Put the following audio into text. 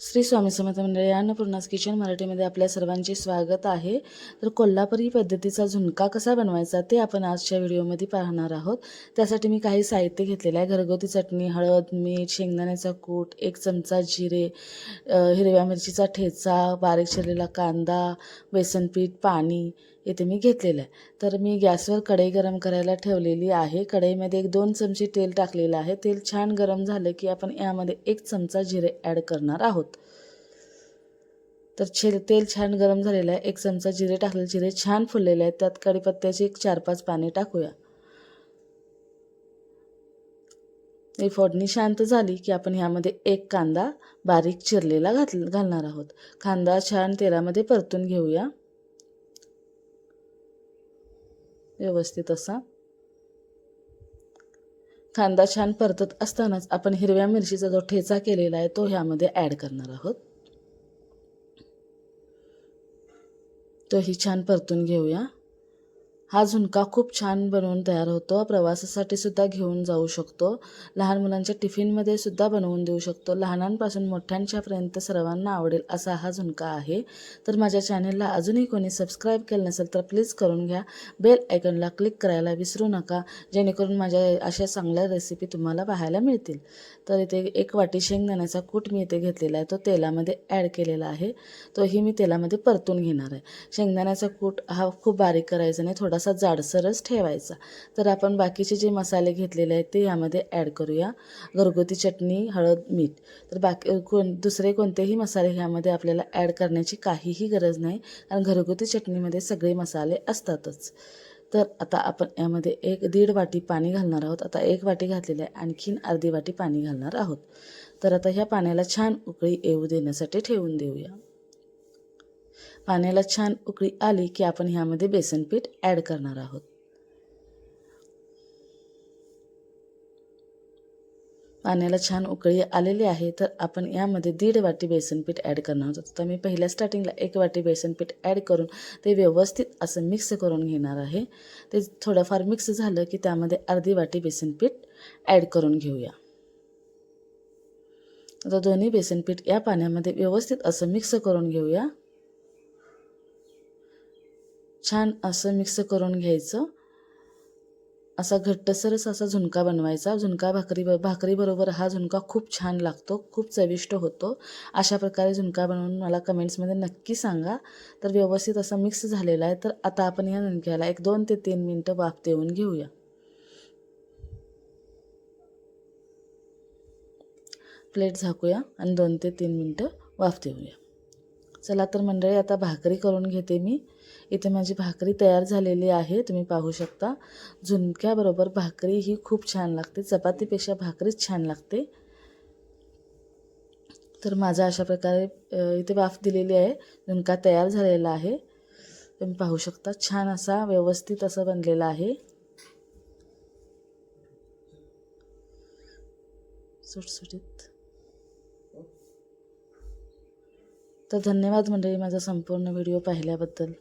श्री स्वामी समर्थ मंडळी अन्नपूर्णास किचन मराठीमध्ये आपल्या सर्वांचे स्वागत आहे. तर कोल्हापुरी पद्धतीचा झुणका कसा बनवायचा ते आपण आजच्या व्हिडिओमध्ये पाहणार आहोत. त्यासाठी मी काही साहित्य घेतलेलं आहे. घरगुती चटणी हळद मीठ शेंगदाण्याचा कूट एक चमचा जिरे हिरव्या मिरचीचा ठेचा बारीक चिरलेला कांदा बेसन पीठ पाणी इथे मी घेतलेलं आहे. तर मी गॅसवर कढई गरम करायला ठेवलेली आहे. कढईमध्ये एक दोन चमचे तेल टाकलेलं आहे. तेल छान गरम झालं की आपण यामध्ये एक चमचा जिरे ॲड करणार आहोत. तर छे तेल छान गरम झालेलं आहे. एक चमचा जिरे टाकलेले जिरे छान फुललेले आहेत. त्यात कढीपत्त्याची एक चार पाच पाने टाकूया. ही फोडणी शांत झाली की आपण ह्यामध्ये एक कांदा बारीक चिरलेला घात घालणार आहोत. कांदा छान तेलामध्ये परतून घेऊया. व्यवस्थित असा. कांदा छान परतत असतानाच आपण हिरव्या मिरचीचा जो ठेचा केलेला आहे तो ह्यामध्ये ॲड करणार आहोत. तोही छान परतून घेऊया. हा झुणका खूप छान बनवून तयार होतो. प्रवासासाठी सुद्धा घेऊन जाऊ शकतो. लहान मुलांच्या टिफिनमध्ये सुद्धा बनवून देऊ शकतो. लहानांपासून मोठ्यांच्यापर्यंत सर्वांना आवडेल असा हा झुणका आहे. तर माझ्या चॅनेलला अजूनही कोणी सबस्क्राईब केलं नसेल तर प्लीज करून घ्या. बेल आयकॉनला क्लिक करायला विसरू नका जेणेकरून माझ्या अशा चांगल्या रेसिपी तुम्हाला पाहायला मिळतील. तर इथे एक वाटी शेंगदाण्याचा कूट मी इथे घेतलेला आहे. तो तेलामध्ये ॲड केलेला आहे. तोही मी तेलामध्ये परतून घेणार आहे. शेंगदाण्याचा कूट हा खूप बारीक करायचा नाही थोडासा जाडसरच ठेवायचा. तर आपण बाकीचे जे मसाले घेतलेले आहेत ते यामध्ये ॲड करूया. घरगुती चटणी हळद मीठ. तर बाकी कोण दुसरे कोणतेही मसाले ह्यामध्ये आपल्याला ॲड करण्याची काहीही गरज नाही. कारण घरगुती चटणीमध्ये सगळे मसाले असतातच. तर आता आपण यामध्ये एक दीड वाटी पाणी घालणार आहोत. आता एक वाटी घातलेली आहे. आणखीन अर्धी वाटी पाणी घालणार आहोत. तर आता ह्या पाण्याला छान उकळी येऊ देण्यासाठी ठेवून देऊया. पाण्याला छान उकळी आली की आपण ह्यामध्ये बेसन पीठ ॲड करणार आहोत. पाण्याला छान उकळी आलेली आहे तर आपण यामध्ये दीड वाटी बेसन पीठ ॲड करणार आहोत. तर मी पहिल्या स्टार्टिंगला एक वाटी बेसन पीठ ॲड करून ते व्यवस्थित असं मिक्स करून घेणार आहे. ते थोडंफार मिक्स झालं की त्यामध्ये अर्धी वाटी बेसन पीठ ॲड करून घेऊया. आता दोन्ही बेसन पीठ या पाण्यामध्ये व्यवस्थित असं मिक्स करून घेऊया. छान असं मिक्स करून घ्यायचं. असा घट्टसरच असा झुणका बनवायचा. झुणका भाकरी भाकरीबरोबर हा झुणका खूप छान लागतो खूप चविष्ट होतो. अशा प्रकारे झुणका बनवून मला कमेंट्समध्ये नक्की सांगा. तर व्यवस्थित असा मिक्स झालेला आहे. तर आता आपण या झुणक्याला एक दोन ते तीन मिनटं वाफ देऊन घेऊया. प्लेट झाकूया आणि दोन ते तीन मिनटं वाफ देऊया. चला तर मंडळी आता भाकरी करून घेते मी. इथे माझी भाकरी तयार झालेली आहे तुम्ही पाहू शकता. झुणक्याबरोबर भाकरी ही खूप छान लागते चपातीपेक्षा भाकरीच छान लागते. तर माझा अशा प्रकारे इथे वाफ दिलेली आहे झुणका तयार झालेला आहे. तुम्ही पाहू शकता छान असा व्यवस्थित असा बनलेला आहे. सुटसुटीत. तर धन्यवाद मंडळी माझा संपूर्ण व्हिडिओ पाहिल्याबद्दल.